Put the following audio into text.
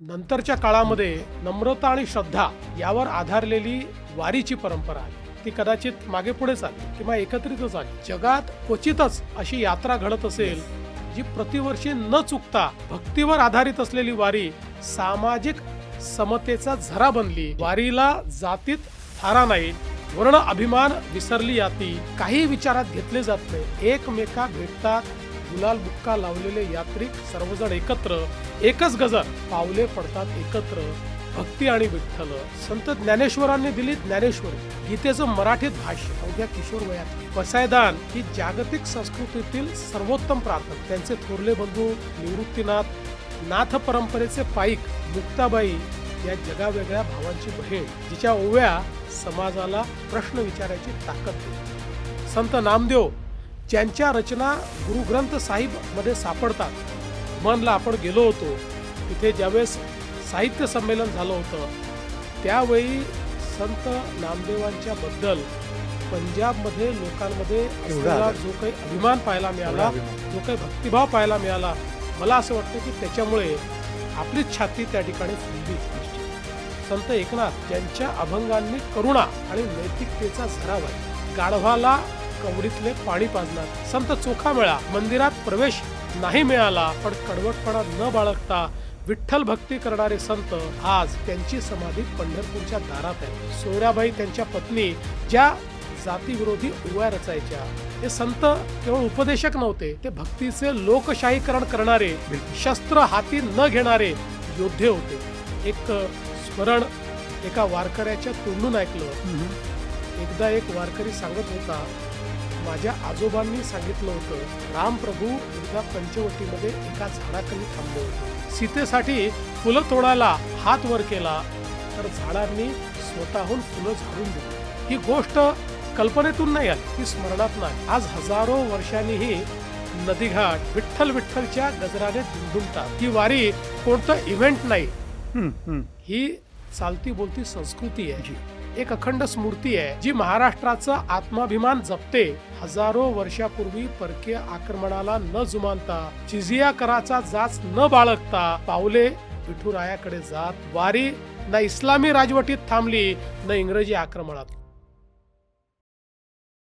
नंतरच्या काळामध्ये नम्रता आणि श्रद्धा यावर आधारलेली वारीची परंपरा आहे. ती कदाचित मागे पुढे चालली किंवा एकत्रितच आली जगात क्वचितच अशी यात्रा घडत असेल जी प्रतिवर्षी न चुकता भक्तीवर आधारित असलेली वारी सामाजिक समतेचा झरा बनली. वारीला जातीत थारा नाही वर्ण अभिमान विसरली जाती. काही विचारात घेतले जात नाही. एकमेका भेटतात गुलाल बुक्का लावलेले यात्रिक सर्वजण एकत्र एकच गजर पावले पडतात एकत्र. भक्ती आणि विठ्ठल. संत ज्ञानेश्वरांनी दिली ज्ञानेश्वरी. गीतेचं मराठीत भाष्य. अवघ्या किशोर वयात. पसायदान ही जागतिक संस्कृतीतील सर्वोत्तम प्रार्थना. त्यांचे थोरले बंधू निवृत्तीनाथ नाथ परंपरेचे पाईक मुक्ताबाई या जगावेगळ्या भावांची बहीण जिच्या ओव्या समाजाला प्रश्न विचारायची ताकद देते संत नामदेव ज्यांच्या रचना गुरुग्रंथ साहिबमध्ये सापडतात मनला आपण गेलो होतो तिथे ज्यावेळेस साहित्य संमेलन झालं होतं त्यावेळी संत नामदेवांच्या बद्दल पंजाबमध्ये लोकांमध्ये असलेला. जो काही अभिमान पाहायला मिळाला. जो काही भक्तिभाव पाहायला मिळाला मला असं वाटतं की त्याच्यामुळे आपलीच छाती त्या ठिकाणी फुलली संत एकनाथ ज्यांच्या अभंगांनी करुणा आणि नैतिकतेचा झरा वाहिला गाढवाला कवडीतले पाणी पाजणार. संत चोखा मिळा मंदिरात प्रवेश नाही मिळाला पण कडवटपणा न बाळगता विठ्ठल भक्ती करणारे संत आज त्यांची समाधी पंढरपूरच्या दारात आहे सोयराबाई त्यांच्या पत्नी ज्या जातीविरोधी ओव्या रचायच्या हे संत केवळ उपदेशक नव्हते ते भक्तीचे लोकशाहीकरण करणारे शस्त्र हाती न घेणारे योद्धे होते. एक स्मरण एका वारकऱ्याच्या तोंडून ऐकलं. एकदा एक वारकरी सांगत होता माझ्या आजोबांनी सांगितलं होतं रामप्रभू एकदा पंचवटीमध्ये एका झाडाखाली थांबले होते. सीतेसाठी फुलं तोडायला हात वर केला तर झाडांनी स्वतःहून फुलं झाडून दिली. ही गोष्ट कल्पनेतून नाही आली ती स्मरणात नाही. आज हजारो वर्षांनीही नदीघाट विठ्ठल विठ्ठलच्या गजराने दुमदुमतात. ही वारी कोणतं इव्हेंट नाही. ही चालती बोलती संस्कृती आहे. एक अखंड स्मृती आहे जी महाराष्ट्राचा आत्माभिमान जपते. हजारो वर्षापूर्वी परकीय आक्रमणाला न जुमानता जिजिया कराचा जाच न बाळगता पावले विठुरायाकडे जात वारी न इस्लामी राजवटीत थांबली न इंग्रजी आक्रमणात.